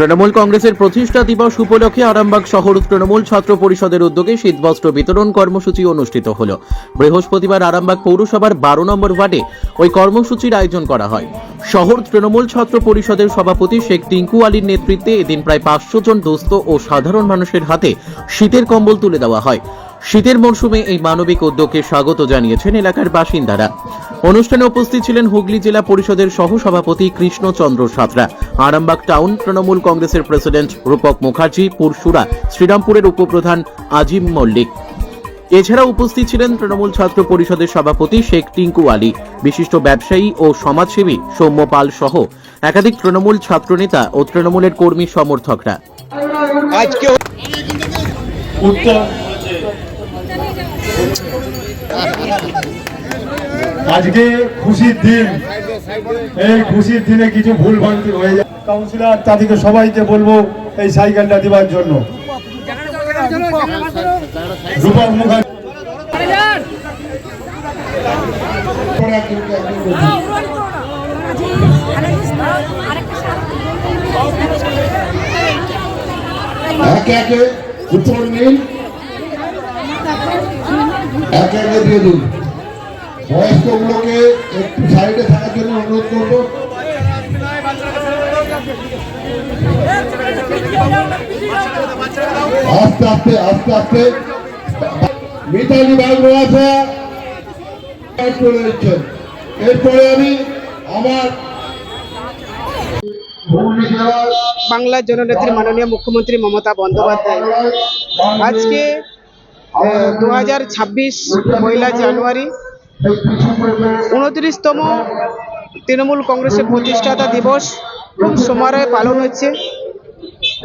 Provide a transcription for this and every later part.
তৃণমূল কংগ্রেসের প্রতিষ্ঠা দিবস উপলক্ষে আরামবাগ শহর তৃণমূল ছাত্র পরিষদের উদ্যোগে শীতবস্ত্র বিতরণ কর্মসূচি অনুষ্ঠিত হল। বৃহস্পতিবার আরামবাগ পৌরসভার বারো নম্বর ওয়ার্ডে ওই কর্মসূচির আয়োজন করা হয়। শহর তৃণমূল ছাত্র পরিষদের সভাপতি শেখ টিঙ্কু আলীর নেতৃত্বে এদিন প্রায় পাঁচশো জন দোস্ত ও সাধারণ মানুষের হাতে শীতের কম্বল তুলে দেওয়া হয়। শীতের মরশুমে এই মানবিক উদ্যোগকে স্বাগত জানিয়েছেন এলাকার বাসিন্দারা। অনুষ্ঠানে উপস্থিত ছিলেন হুগলি জেলা পরিষদের সহসভাপতি কৃষ্ণচন্দ্র সাঁতরা আরামবাগ টাউন তৃণমূল কংগ্রেসের প্রেসিডেন্ট রূপক মুখার্জি পুরসুরা শ্রীরামপুরের উপপ্রধান আজিম মল্লিক। এছাড়া উপস্থিত ছিলেন তৃণমূল ছাত্র পরিষদের সভাপতি শেখ টিঙ্কু আলী বিশিষ্ট ব্যবসায়ী ও সমাজসেবী সৌম্য পাল সহ একাধিক তৃণমূল ছাত্রনেতা ও তৃণমূলের কর্মী সমর্থকরা। আজকে উত্তম আজকে খুশির দিন। এই খুশির দিনে কিছু ভুল ভ্রান্তি হয়ে যায়। কাউন্সিলর তাদেরকে সবাইকে বলব এই সাইকেলটা দেওয়ার জন্য। রূপক মুখার্জি। একে একে উত্তর নিন। একে একে দিয়ে দিন। বয়স্কগুলোকে একটু সাইডে থাকার জন্য অনুরোধ করব। আস্তে আস্তে আস্তে আস্তে। মিতালি যাচ্ছেন এরপরে আমি আমার জননেত্রী মাননীয় মুখ্যমন্ত্রী মমতা বন্দ্যোপাধ্যায়। আজকে দু হাজার ছাব্বিশ পয়লা জানুয়ারি উনত্রিশতম তৃণমূল কংগ্রেসের প্রতিষ্ঠাতা দিবস খুব সমারোহে পালন হচ্ছে।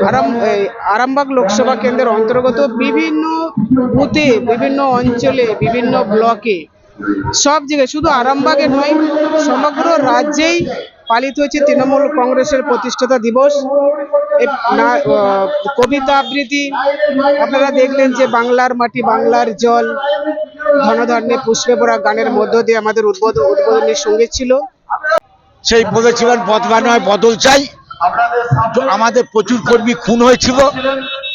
আরাম আরামবাগ লোকসভা কেন্দ্রের অন্তর্গত বিভিন্ন বুথে, বিভিন্ন অঞ্চলে, বিভিন্ন ব্লকে, সব জায়গায়, শুধু আরামবাগে নয়, সমগ্র রাজ্যেই পালিত হয়েছে তৃণমূল কংগ্রেসের প্রতিষ্ঠাতা দিবস। কবিতা আবৃত্তি, আপনারা দেখলেন যে বাংলার মাটি, বাংলার জল ধনধান্যে পুষ্পে পড়া গানের মধ্য দিয়ে আমাদের উদ্বোধন উদ্বোধনী সংগীত ছিল। সেই বলেছিলেন বদলা নয় বদল চাই। আমাদের প্রচুর কর্মী খুন হয়েছিল।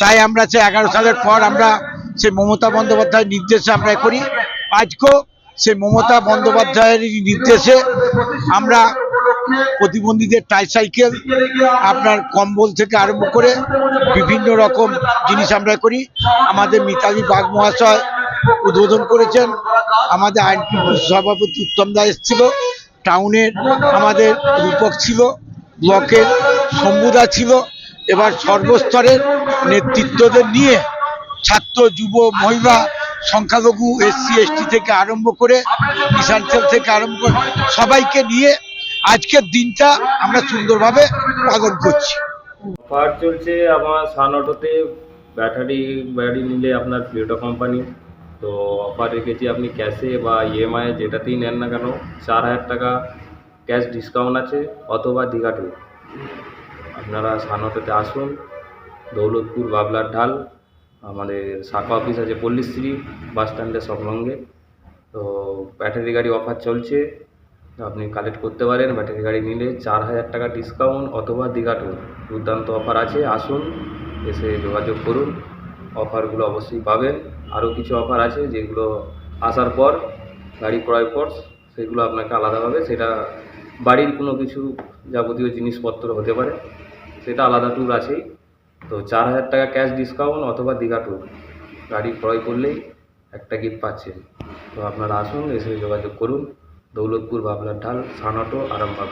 তাই আমরা সে এগারো সালের পর আমরা সেই মমতা বন্দ্যোপাধ্যায়ের নির্দেশে আমরা করি। আজকেও সেই মমতা বন্দ্যোপাধ্যায়ের নির্দেশে আমরা প্রতিবন্ধীদের ট্রাইসাইকেল আপনার কম্বল থেকে আরম্ভ করে বিভিন্ন রকম জিনিস আমরা করি। আমাদের মিতালি বাঘ মহাশয় উদ্বোধন করেছেন। আমাদের আইনপি সভাপতি উত্তম দা এসেছিল টাউনের আমাদের রূপক ছিল, ব্লকের শম্ভুদা ছিল। এবার সর্বস্তরের নেতৃত্বদের নিয়ে ছাত্র, যুব, মহিলা, সংখ্যালঘু এসসি এসটি থেকে আরম্ভ করে কিষাণ থেকে আরম্ভ করে সবাইকে নিয়ে আজকের দিনটা আমরা সুন্দরভাবে পালন করছি। অফার চলছে আমার সান অটোতে। ব্যাটারি গাড়ি নিলে আপনার প্লেটো কোম্পানি তো অফার রেখেছি আপনি ক্যাশে বা ইএমআই যেটাতেই নেন না কেন, চার হাজার টাকা ক্যাশ ডিসকাউন্ট আছে অথবা দীঘা ট্যুর আপনারা সান অটোতে আসুন, দৌলতপুর, বাবলার ঢাল, আমাদের শাখা অফিস আছে পল্লীশ্রী বাস স্ট্যান্ডের সংলগ্নে তো ব্যাটারি গাড়ি অফার চলছে, আপনি কালেক্ট করতে পারেন ব্যাটারি গাড়ি নিলে চার হাজার টাকা ডিসকাউন্ট অথবা দীঘা ট্যুর দুর্দান্ত অফার আছে, আসুন, এসে যোগাযোগ করুন। অফারগুলো অবশ্যই পাবেন। আরও কিছু অফার আছে যেগুলো আসার পর, গাড়ি ক্রয় পর, সেগুলো আপনাকে আলাদাভাবে সেটা বাড়ির কোনো কিছু যাবতীয় জিনিসপত্র হতে পারে, সেটা আলাদা ট্যুর আছেই। তো চার হাজার টাকা ক্যাশ ডিসকাউন্ট অথবা দীঘা ট্যুর গাড়ি ক্রয় করলেই একটা গিফট পাচ্ছেন। তো আপনারা আসুন, এসে যোগাযোগ করুন। দৌলতপুর, বাবলার ঢাল সানাটো আরামবাগ।